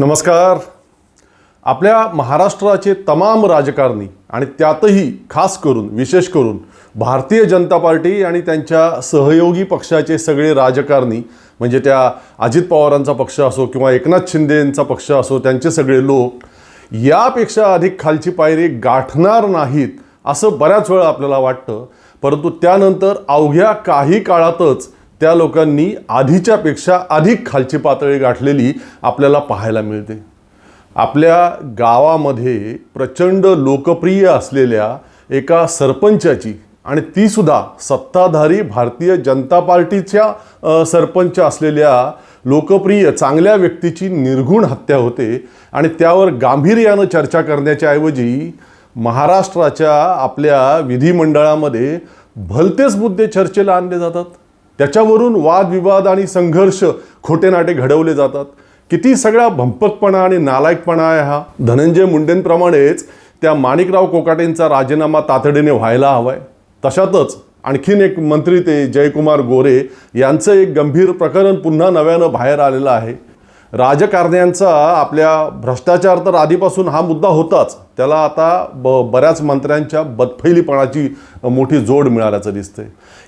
नमस्कार. आपल्या महाराष्ट्राचे तमाम राजकारणी आणि त्यातही खास करून विशेष करून भारतीय जनता पार्टी आणि त्यांच्या सहयोगी पक्षाचे सगळे राजकारणी म्हणजे त्या अजित पवारांचा पक्ष असो किंवा एकनाथ शिंदेंचा पक्ष असो त्यांचे सगळे लोक यापेक्षा अधिक खालची पायरी गाठणार नाहीत असं बऱ्याच वेळा आपल्याला वाटतं. परंतु त्यानंतर अवघ्या काही काळातच त्या लोकांनी आधीच्यापेक्षा अधिक खालची पातळी गाठलेली आपल्याला पाहायला मिळते. आपल्या गावामध्ये प्रचंड लोकप्रिय असलेल्या एका सरपंचाची आणि तीसुद्धा सत्ताधारी भारतीय जनता पार्टीच्या सरपंच असलेल्या लोकप्रिय चांगल्या व्यक्तीची निर्घुण हत्या होते आणि त्यावर गांभीर्यानं चर्चा करण्याच्या ऐवजी महाराष्ट्राच्या आपल्या विधिमंडळामध्ये भलतेच मुद्दे चर्चेला आणले जातात. त्याच्यावरून वादविवाद आणि संघर्ष खोटे नाटे घडवले जातात. किती सगळा भंपकपणा आणि नालायकपणा आहे हा. धनंजय मुंडेंप्रमाणेच त्या माणिकराव कोकाटेंचा राजीनामा तातडीने व्हायला हवाय. तशातच आणखीन एक मंत्री ते जयकुमार गोरे यांचं एक गंभीर प्रकरण पुन्हा नव्यानं बाहेर आलेलं आहे. राजकारण्यांचा आपल्या भ्रष्टाचार तर आधीपासून हा मुद्दा होताच. त्याला आता ब बऱ्याच मंत्र्यांच्या बदफैलीपणाची मोठी जोड मिळाल्याचं दिसतंय.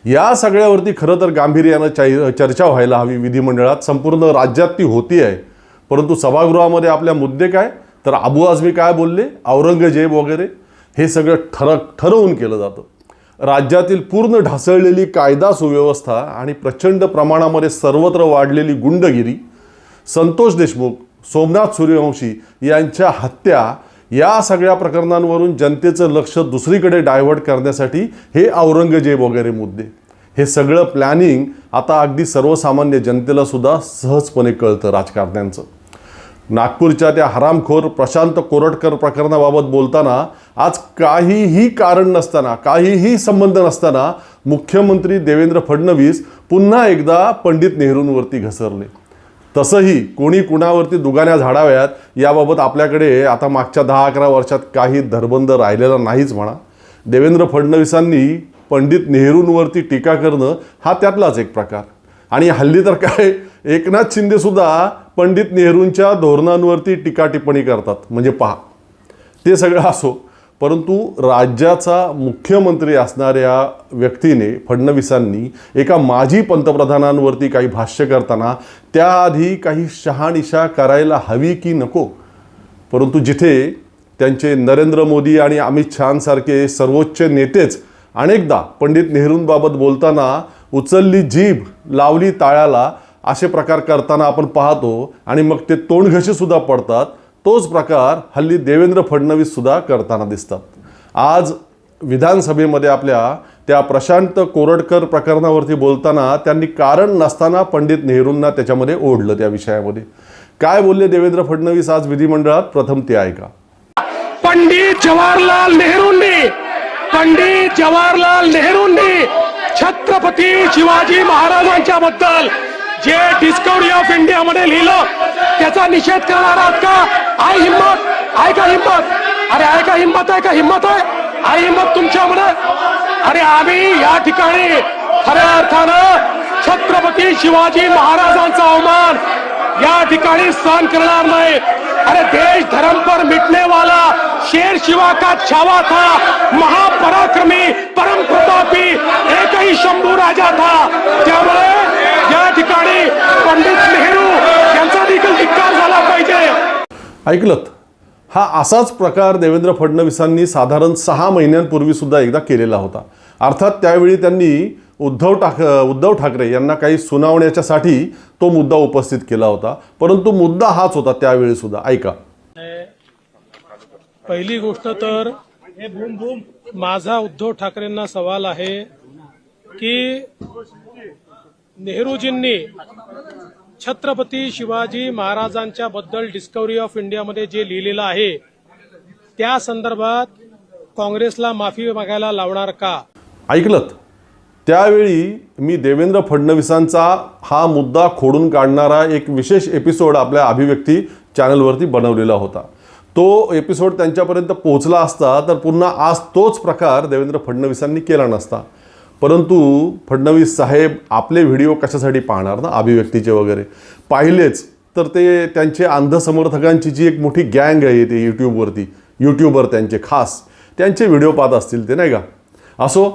या सगळ्यावरती खरं तर गांभीर्यानं चै चर्चा व्हायला हवी विधिमंडळात. संपूर्ण राज्यात ती होती आहे. परंतु सभागृहामध्ये आपल्या मुद्दे काय? तर अबू आझमी काय बोलले? औरंगजेब वगैरे? हे सगळं ठरक ठरवून केलं जातं. राज्यातील पूर्ण ढासळलेली कायदा सुव्यवस्था आणि प्रचंड प्रमाणामध्ये सर्वत्र वाढलेली गुंडगिरी संतोष देशमुख सोमनाथ सूर्यवंशी यांच्या हत्या या सगळ्या प्रकरणांवरून जनतेचं लक्ष दुसरीकडे डायव्हर्ट करण्यासाठी हे औरंगजेब वगैरे मुद्दे. हे सगळं प्लॅनिंग आता अगदी सर्वसामान्य जनतेला सुद्धा सहजपणे कळतं राजकारण्यांचं. नागपूरच्या त्या हरामखोर प्रशांत कोरटकर प्रकरणाबाबत बोलताना आज काहीही कारण नसताना काहीही संबंध नसताना मुख्यमंत्री देवेंद्र फडणवीस पुन्हा एकदा पंडित नेहरूंवरती घसरले. तसंही कोणी कुणावरती दुगाण्या झाडाव्यात याबाबत आपल्याकडे आता मागच्या दहा अकरा वर्षात काही धरबंद राहिलेला नाहीच म्हणा. देवेंद्र फडणवीसांनी पंडित नेहरूंवरती टीका करणं हा त्यातलाच एक प्रकार. आणि हल्ली तर काय एकनाथ शिंदेसुद्धा पंडित नेहरूंच्या धोरणांवरती टीका टिप्पणी करतात. म्हणजे पहा ते सगळं असो परंतु राज्याचा मुख्यमंत्री असणाऱ्या व्यक्तीने फडणवीसांनी एका माजी पंतप्रधानांवरती काही भाष्य करताना त्याआधी काही शहानिशा करायला हवी की नको? परंतु जिथे त्यांचे नरेंद्र मोदी आणि अमित शहांसारखे सर्वोच्च नेतेच अनेकदा पंडित नेहरूंबाबत बोलताना उचलली जीभ लावली ताळ्याला असे प्रकार करताना आपण पाहतो आणि मग ते तोंडघशी सुद्धा पडतात तोच प्रकार हल्ली देवेंद्र फडणवीस सुद्धा करताना दिसतात. आज विधानसभेमध्ये आपल्या त्या प्रशांत कोरडकर प्रकरणावरती बोलताना त्यांनी कारण नसताना पंडित नेहरूंना त्याच्यामध्ये ओढलं त्या विषयामध्ये. काय बोलले देवेंद्र फडणवीस आज विधिमंडळात? प्रथम ते ऐका. पंडित जवाहरलाल नेहरूंनी पंडित जवाहरलाल नेहरूंनी छत्रपती शिवाजी महाराजांच्या बद्दल जे डिस्कवरी ऑफ इंडिया मध्ये लिहिलं त्याचा निषेध करणार आहात का? आय हिंमत आहे का हिंमत? अरे आहे का हिंमत आहे का हिंमत आहे? आई हिंमत तुमच्यामध्ये अरे आम्ही या ठिकाणी खऱ्या अर्थानं छत्रपती शिवाजी महाराजांचा अवमान या ठिकाणी सहन करणार नाही. अरे देश धर्म पर मिटने वाला शेर शिवा का छावा था? महापराक्रमी परम प्रतापी एकही शंभू राजा था? त्यामुळे या ठिकाणी पंडित नेहरू यांचा देखील धिक्कार झाला पाहिजे. ऐकलत. हा असाच प्रकार देवेंद्र फडणवीसांनी साधारण सहा महिन्यांपूर्वी सुद्धा एकदा केलेला होता. अर्थात त्यावेळी त्यांनी उद्धव ठाक उद्धव ठाकरे यांना काही सुनावण्याच्यासाठी तो मुद्दा उपस्थित केला होता. परंतु मुद्दा हाच होता त्यावेळी सुद्धा. ऐका. पहिली गोष्ट तर माझा उद्धव ठाकरेंना सवाल आहे की नेहरूजींनी छत्रपती शिवाजी महाराजांच्या बद्दल डिस्कवरी ऑफ इंडियामध्ये जे लिहिलेलं आहे त्या संदर्भात काँग्रेसला माफी मागायला लावणार का? ऐकलत. त्यावेळी मी देवेंद्र फडणवीसांचा हा मुद्दा खोडून काढणारा एक विशेष एपिसोड आपल्या अभिव्यक्ती चॅनलवरती बनवलेला होता. तो एपिसोड त्यांच्यापर्यंत पोहोचला असता तर पुन्हा आज तोच प्रकार देवेंद्र फडणवीसांनी केला नसता. परंतु फडणवीस साहेब आपले व्हिडिओ कशासाठी पाहणार ना? अभिव्यक्तीचे वगैरे. पाहिलेच. तर ते त्यांचे अंधसमर्थकांची जी एक मोठी गँग आहे ते यूट्यूबवरती यूट्यूबर त्यांचे खास. त्यांचे व्हिडिओ पाहत असतील ते नाही का? असो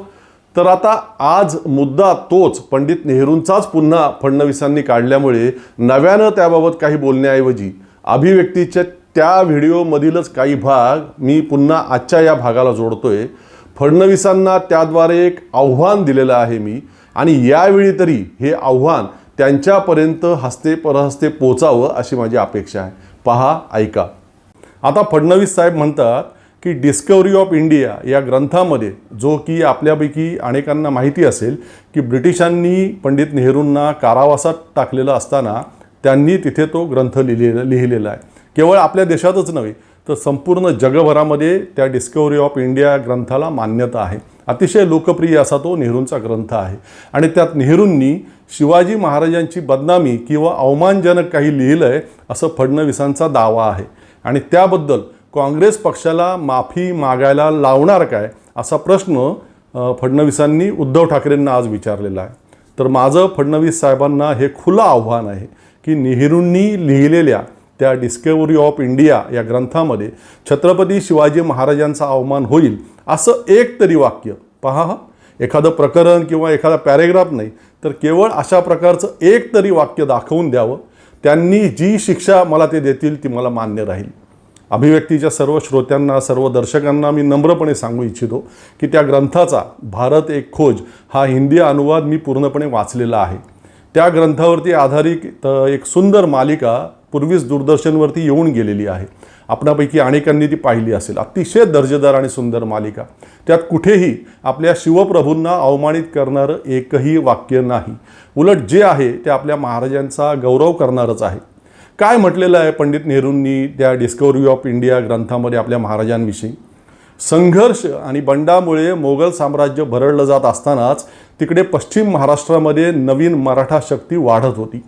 तर आता आज मुद्दा तोच. पंडित नेहरूंचाच पुन्हा फडणवीसांनी काढल्यामुळे नव्यानं त्याबाबत काही बोलण्याऐवजी अभिव्यक्तीच्या त्या व्हिडिओमधीलच काही भाग मी पुन्हा आजच्या या भागाला जोडतोय. फडणवीसांना त्याद्वारे एक आव्हान दिलेलं आहे मी. आणि यावेळी तरी हे आव्हान त्यांच्यापर्यंत हस्ते परहस्ते पोचावं अशी माझी अपेक्षा आहे. पहा ऐका. आता फडणवीस साहेब म्हणतात की डिस्कवरी ऑफ इंडिया या ग्रंथामध्ये जो की आपल्यापैकी अनेकांना माहिती असेल की ब्रिटिशांनी पंडित नेहरूंना कारावासात टाकलेला असताना त्यांनी तिथे तो ग्रंथ लिहिलेला लिहिलेला आहे. केवळ आपल्या देशातच नव्हे तर संपूर्ण जगभरामध्ये त्या डिस्कवरी ऑफ इंडिया ग्रंथाला मान्यता आहे. अतिशय लोकप्रिय असा तो नेहरूंचा ग्रंथ आहे. आणि त्यात नेहरूंनी शिवाजी महाराजांची बदनामी किंवा अवमानजनक काही लिहिलं आहे असं फडणवीसांचा दावा आहे. आणि त्याबद्दल काँग्रेस पक्षाला माफी मागायला लावणार काय असा प्रश्न फडणवीसांनी उद्धव ठाकरेंना आज विचारलेला आहे. तर माझं फडणवीस साहेबांना हे खुलं आव्हान आहे की नेहरूंनी लिहिलेल्या त्या डिस्कवरी ऑफ इंडिया या ग्रंथामध्ये छत्रपती शिवाजी महाराजांचा अवमान होईल असं एक तरी वाक्य. पहा एखादं प्रकरण किंवा एखादा पॅरेग्राफ नाही तर केवळ अशा प्रकारचं एक तरी वाक्य दाखवून द्यावं. त्यांनी जी शिक्षा मला ते देतील ती मला मान्य राहील. अभिव्यक्तीच्या सर्व श्रोत्यांना सर्व दर्शकांना मी नम्रपणे सांगू इच्छितो की त्या ग्रंथाचा भारत एक खोज हा हिंदी अनुवाद मी पूर्णपणे वाचलेला आहे. त्या ग्रंथावरती आधारित एक सुंदर मालिका पूर्वीच दूरदर्शनवरती येऊन गेलेली आहे. आपणापैकी अनेकांनी ती पाहिली असेल. अतिशय दर्जेदार आणि सुंदर मालिका. त्यात कुठेही आपल्या शिवप्रभूंना अवमानित करणारं एकही वाक्य नाही. उलट जे आहे ते आपल्या महाराजांचा गौरव करणारच आहे. काय म्हटलेलं आहे पंडित नेहरूंनी त्या डिस्कवरी ऑफ इंडिया ग्रंथामध्ये आपल्या महाराजांविषयी? संघर्ष आणि बंडामुळे मोगल साम्राज्य भरडलं जात असतानाच तिकडे पश्चिम महाराष्ट्रामध्ये नवीन मराठा शक्ती वाढत होती.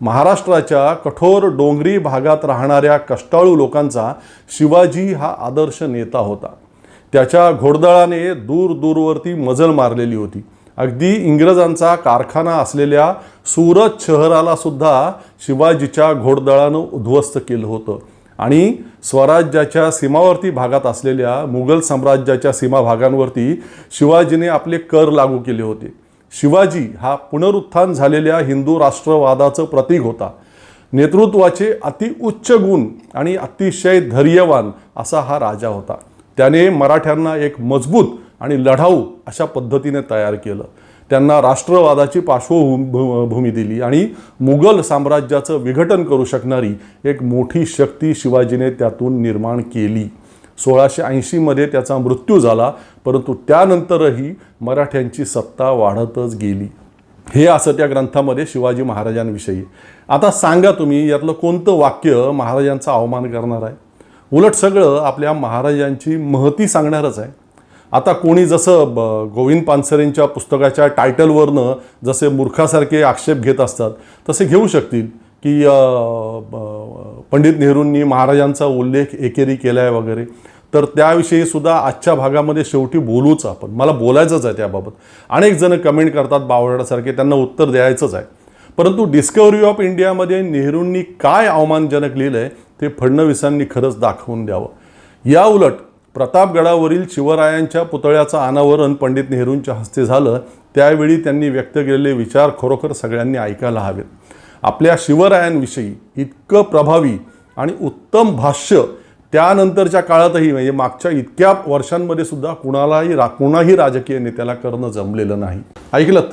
महाराष्ट्राच्या कठोर डोंगरी भागात राहणाऱ्या कष्टाळू लोकांचा शिवाजी हा आदर्श नेता होता. त्याच्या घोडदळाने दूर दूरवरती मजल मारलेली होती. अगदी इंग्रजांचा कारखाना असलेल्या सुरत शहराला सुद्धा शिवाजीच्या घोडदळानं उद्ध्वस्त केलं होतं. आणि स्वराज्याच्या सीमावर्ती भागात असलेल्या मुघल साम्राज्याच्या सीमा भागांवरती शिवाजीने आपले कर लागू केले होते. शिवाजी हा पुनरुत्थान झालेल्या हिंदू राष्ट्रवादाचं प्रतीक होता. नेतृत्वाचे अतिउच्च गुण आणि अतिशय धैर्यवान असा हा राजा होता. त्याने मराठ्यांना एक मजबूत आणि लढाऊ अशा पद्धतीने तयार केलं. त्यांना राष्ट्रवादाची पार्श्वभूमी दिली आणि मुघल साम्राज्याचं विघटन करू शकणारी एक मोठी शक्ती शिवाजीने त्यातून निर्माण केली. सोळाशे ऐंशीमध्ये त्याचा मृत्यू झाला परंतु त्यानंतरही मराठ्यांची सत्ता वाढतच गेली. हे असं त्या ग्रंथामध्ये शिवाजी महाराजांविषयी. आता सांगा तुम्ही यातलं कोणतं वाक्य महाराजांचा अवमान करणार आहे? उलट सगळं आपल्या महाराजांची महती सांगणारच आहे. आता कोणी जसं ब गोविंद पानसरेंच्या पुस्तकाच्या टायटलवरनं जसे मूर्खासारखे आक्षेप घेत असतात तसे घेऊ शकतील की पंडित नेहरूंनी महाराजांचा उल्लेख एकेरी केला आहे वगैरे. तर त्याविषयी सुद्धा आजच्या भागामध्ये शेवटी बोलूच आपण. मला बोलायचंच आहे त्याबाबत. अनेक जण कमेंट करतात बावळासारखे त्यांना उत्तर द्यायचंच आहे. परंतु डिस्कवरी ऑफ इंडियामध्ये नेहरूंनी काय अवमानजनक लिहिलं आहे ते फडणवीसांनी खरंच दाखवून द्यावं. या उलट प्रतापगडावरील शिवरायांच्या पुतळ्याचं अनावरण पंडित नेहरूंच्या हस्ते झालं त्यावेळी त्यांनी व्यक्त केलेले विचार खरोखर सगळ्यांनी ऐकायला हवेत. आपल्या शिवरायांविषयी इतकं प्रभावी आणि उत्तम भाष्य त्यानंतरच्या काळातही म्हणजे मागच्या इतक्या वर्षांमध्ये सुद्धा कुणालाही रा कुणाही राजकीय नेत्याला करणं जमलेलं नाही. ऐकलत?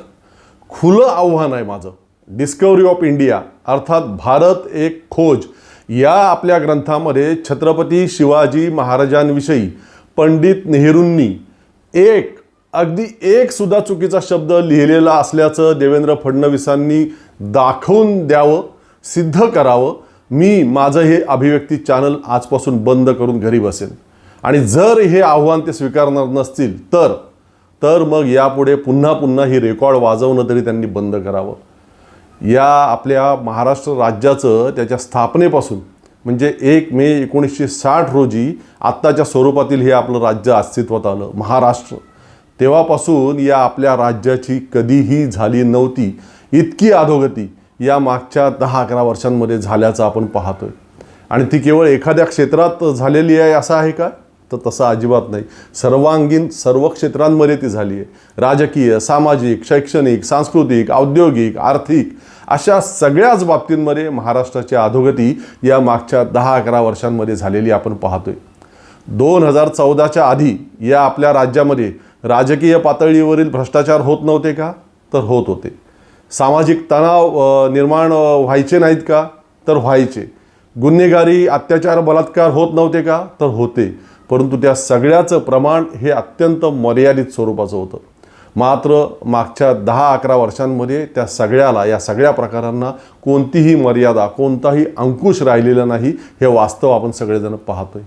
खुलं आव्हान आहे माझं. डिस्कवरी ऑफ इंडिया अर्थात भारत एक खोज. या आपल्या ग्रंथामध्ये छत्रपती शिवाजी महाराजांविषयी पंडित नेहरूंनी एक अगदी एक सुद्धा चुकीचा शब्द लिहिलेला असल्याचं देवेंद्र फडणवीसांनी दाखवून द्यावं सिद्ध करावं मी माझं हे अभिव्यक्ती चॅनल आजपासून बंद करून घरी बसेन. आणि जर हे आव्हान ते स्वीकारणार नसतील तर तर मग यापुढे पुन्हा पुन्हा ही रेकॉर्ड वाजवणं तरी त्यांनी बंद करावं. या आपल्या महाराष्ट्र राज्याचं त्याच्या स्थापनेपासून म्हणजे एक मे एकोणीसशे साठ रोजी आत्ताच्या स्वरूपातील हे आपलं राज्य अस्तित्वात आलं महाराष्ट्र. तेव्हापासून या आपल्या राज्याची कधीही झाली नव्हती इतकी अधोगती. या मागच्या दहा अकरा वर्षांमध्ये झाल्याचं आपण पाहतोय. आणि ती केवळ एखाद्या क्षेत्रात झालेली आहे असं आहे का? तर तसं अजिबात नाही. सर्वांगीण सर्व क्षेत्रांमध्ये ती झाली आहे राजकीय सामाजिक शैक्षणिक सांस्कृतिक औद्योगिक आर्थिक अशा सगळ्याच बाबतींमध्ये महाराष्ट्राची अधोगती या मागच्या दहा अकरा वर्षांमध्ये झालेली आपण पाहतोय. दोन हजार चौदाच्या आधी या आपल्या राज्यामध्ये राजकीय पातळीवरील भ्रष्टाचार होत नव्हते का? तर होत होते. सामाजिक तणाव निर्माण व्हायचे नाहीत का? तर व्हायचे. गुन्हेगारी अत्याचार बलात्कार होत नव्हते का? तर होते. परंतु त्या सगळ्याचं प्रमाण हे अत्यंत मर्यादित स्वरूपाचं होतं. मात्र मागच्या दहा अकरा वर्षांमध्ये त्या सगळ्याला या सगळ्या प्रकारांना कोणतीही मर्यादा कोणताही अंकुश राहिलेला नाही हे वास्तव आपण सगळेजण पाहतोय.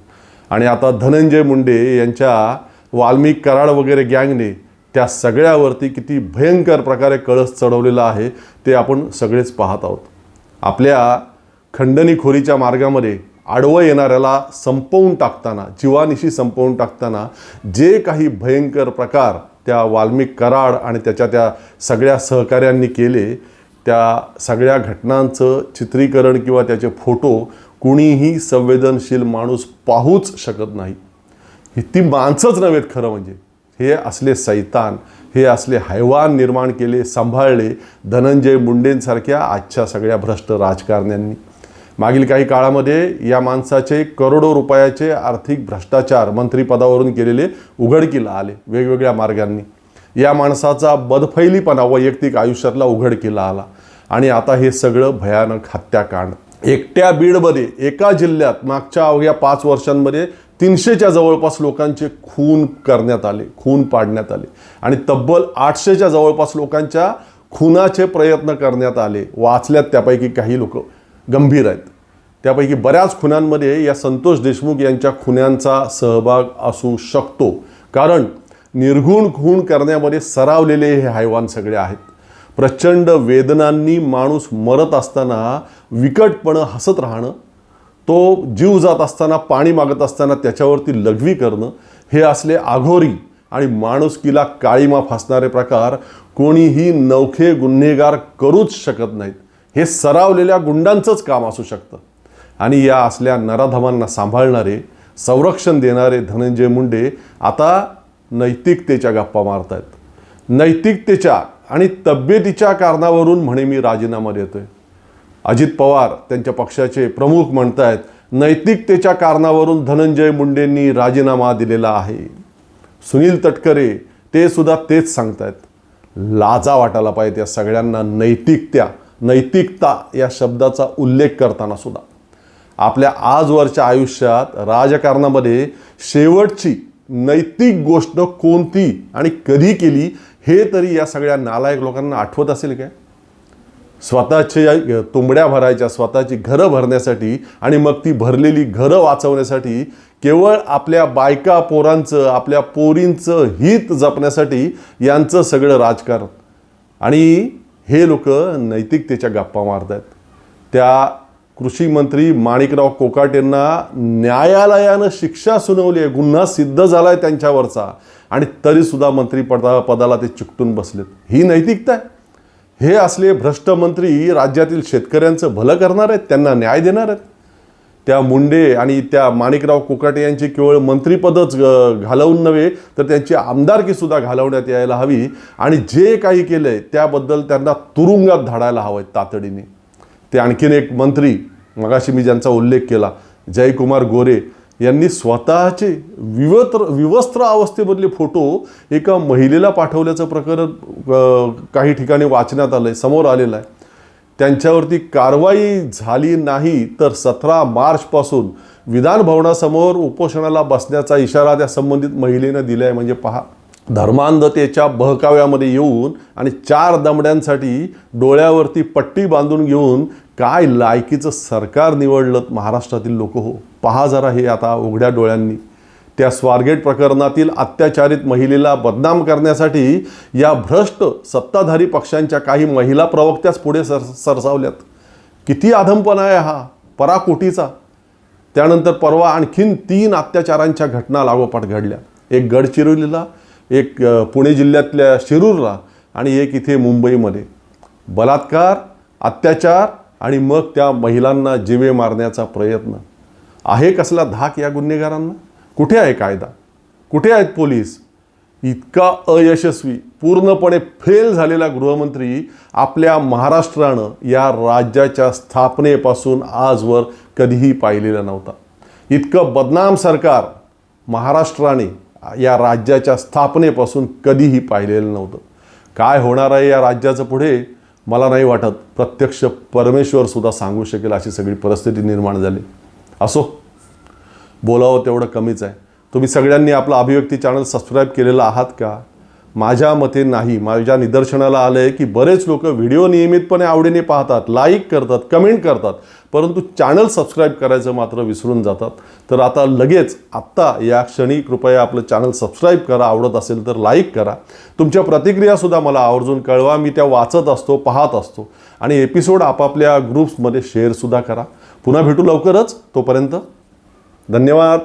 आणि आता धनंजय मुंडे यांच्या वाल्मिक कराड वगैरे गँगने त्या सगळ्यावरती किती भयंकर प्रकारे कळस चढवलेला आहे ते आपण सगळेच पाहत आहोत. आपल्या खंडणीखोरीच्या मार्गामध्ये आडवं येणाऱ्याला संपवून टाकताना जीवानिशी संपवून टाकताना जे काही भयंकर प्रकार त्या वाल्मिक कराड आणि त्याच्या त्या सगळ्या सहकाऱ्यांनी केले त्या सगळ्या घटनांचं चित्रीकरण किंवा त्याचे फोटो कुणीही संवेदनशील माणूस पाहूच शकत नाही. ही ती माणसंच नव्हेत खरं म्हणजे. हे असले सैतान हे असले हैवान निर्माण केले सांभाळले धनंजय मुंडेंसारख्या आजच्या सगळ्या भ्रष्ट राजकारण्यांनी. मागील काही काळामध्ये या माणसाचे करोडो रुपयाचे आर्थिक भ्रष्टाचार मंत्रिपदावरून केलेले उघडकीला आले वेगवेगळ्या मार्गांनी. या माणसाचा बदफैलीपणा वैयक्तिक आयुष्यातला उघडकीला आला. आणि आता हे सगळं भयानक हत्याकांड. एकट्या बीडमध्ये एका जिल्ह्यात मागच्या अवघ्या पाच वर्षांमध्ये तीनशेच्या जवळपास लोकांचे खून करण्यात आले खून पाडण्यात आले. आणि तब्बल आठशेच्या जवळपास लोकांच्या खुनाचे प्रयत्न करण्यात आले. वाचल्यात त्यापैकी काही लोक गंभीर आहेत. त्यापैकी बऱ्याच खुनांमध्ये या संतोष देशमुख यांच्या खुन्यांचा सहभाग असू शकतो. कारण निर्गुण खून करण्यामध्ये सरावलेले हे हैवान सगळे आहेत. प्रचंड वेदनांनी माणूस मरत असताना विकटपणं हसत राहणं तो जीव जात असताना पाणी मागत असताना त्याच्यावरती लघवी करणं हे असले आघोरी आणि माणुसकीला काळीमा फासणारे प्रकार कोणीही नवखे गुन्हेगार करूच शकत नाहीत. हे सरावलेल्या गुंडांचंच काम असू शकतं. आणि या असल्या नराधमांना सांभाळणारे संरक्षण देणारे धनंजय मुंडे आता नैतिकतेच्या गप्पा मारतायत. नैतिकतेच्या आणि तब्येतीच्या कारणावरून म्हणे मी राजीनामा देतोय. अजित पवार त्यांच्या पक्षाचे प्रमुख म्हणत आहेत नैतिकतेच्या कारणावरून धनंजय मुंडेंनी राजीनामा दिलेला आहे. सुनील तटकरे ते सुद्धा तेच सांगतायत. लाजा वाटायला पाहिजे या सगळ्यांना नैतिकत्या नैतिकता या शब्दाचा उल्लेख करताना सुद्धा. आपल्या आजवरच्या आयुष्यात राजकारणामध्ये शेवटची नैतिक गोष्ट कोणती आणि कधी केली हे तरी या सगळ्या नालायक लोकांना आठवत असेल काय? स्वतःच्या तुंबड्या भरायच्या स्वतःची घरं भरण्यासाठी आणि मग ती भरलेली घरं वाचवण्यासाठी केवळ आपल्या बायका पोरांचं आपल्या पोरींचं हित जपण्यासाठी यांचं सगळं राजकारण. आणि हे लोक नैतिकतेच्या गप्पा मारत आहेत त्या कृषी मंत्री माणिकराव कोकाटेंना न्यायालयानं शिक्षा सुनावली आहे. गुन्हा सिद्ध झाला आहे त्यांच्यावरचा. आणि तरीसुद्धा मंत्रिपदा पदाला ते चिकटून बसलेत. ही नैतिकता आहे. हे असले भ्रष्ट मंत्री राज्यातील शेतकऱ्यांचं भलं करणार आहेत त्यांना न्याय देणार आहेत. त्या मुंडे आणि त्या माणिकराव कोकाटे यांची केवळ मंत्रिपदच घालवून नव्हे तर त्यांची आमदारकीसुद्धा घालवण्यात यायला हवी. आणि जे काही केलं आहे त्याबद्दल त्यांना तुरुंगात धाडायला हवं आहे तातडीने. ते आणखीन एक मंत्री मगाशी मी ज्यांचा उल्लेख केला जयकुमार गोरे यांनी स्वतःचे विवत्र विवस्त्र अवस्थेमधले फोटो एका महिलेला पाठवल्याचं प्रकरण काही ठिकाणी वाचण्यात आलं आहे समोर आलेलं आहे. त्यांच्यावरती कारवाई झाली नाही तर सतरा मार्चपासून विधानभवनासमोर उपोषणाला बसण्याचा इशारा त्या संबंधित महिलेनं दिला आहे म्हणजे पहा धर्मांधतेच्या बहकाव्यामध्ये येऊन आणि चार दमड्यांसाठी डोळ्यावरती पट्टी बांधून घेऊन काय लायकीचं सरकार निवडलं महाराष्ट्रातील लोक हो. पहा जरा हे आता उघड्या डोळ्यांनी. त्या स्वारगेट प्रकरणातील अत्याचारित महिलेला बदनाम करण्यासाठी या भ्रष्ट सत्ताधारी पक्षांच्या काही महिला प्रवक्त्याच पुढे सर सरसावल्यात. किती आधमपणा आहे हा. पराकोटीचा. त्यानंतर परवा आणखीन तीन अत्याचारांच्या घटना लागोपाठ घडल्या. एक गडचिरोलीला एक पुणे जिल्ह्यातल्या शिरूरला आणि एक इथे मुंबईमध्ये. बलात्कार अत्याचार आणि मग त्या महिलांना जिवे मारण्याचा प्रयत्न. आहे कसला धाक या गुन्हेगारांना? कुठे आहे कायदा? कुठे आहेत पोलीस? इतका अयशस्वी पूर्णपणे फेल झालेला गृहमंत्री आपल्या महाराष्ट्रानं या राज्याच्या स्थापनेपासून आजवर कधीही पाहिलेला नव्हता. इतकं बदनाम सरकार महाराष्ट्राने या राज्याच्या स्थापनेपासून कधीही पाहिलेलं नव्हतं. काय होणार आहे या राज्याचं पुढे? मला नाही वाटत. प्रत्यक्ष परमेश्वरसुद्धा सांगू शकेल अशी सगळी परिस्थिती निर्माण झाली. असो. बोलावं तेवढं कमीच आहे. तुम्ही सगळ्यांनी आपलं अभिव्यक्ती चॅनल सबस्क्राईब केलेलं आहात का? माझ्या मते नाही. माझ्या निदर्शनाला आलं आहे की बरेच लोक व्हिडिओ नियमितपणे आवडीने पाहतात लाईक करतात कमेंट करतात परंतु चॅनल सबस्क्राईब करायचं मात्र विसरून जातात. तर आता लगेच आत्ता या क्षणी कृपया आपलं चॅनल सबस्क्राईब करा. आवडत असेल तर लाईक करा. तुमच्या प्रतिक्रियासुद्धा मला आवर्जून कळवा. मी त्या वाचत असतो पाहत असतो. आणि एपिसोड आपापल्या ग्रुप्समध्ये शेअरसुद्धा करा. पुन्हा भेटू लवकरच. तोपर्यंत धन्यवाद.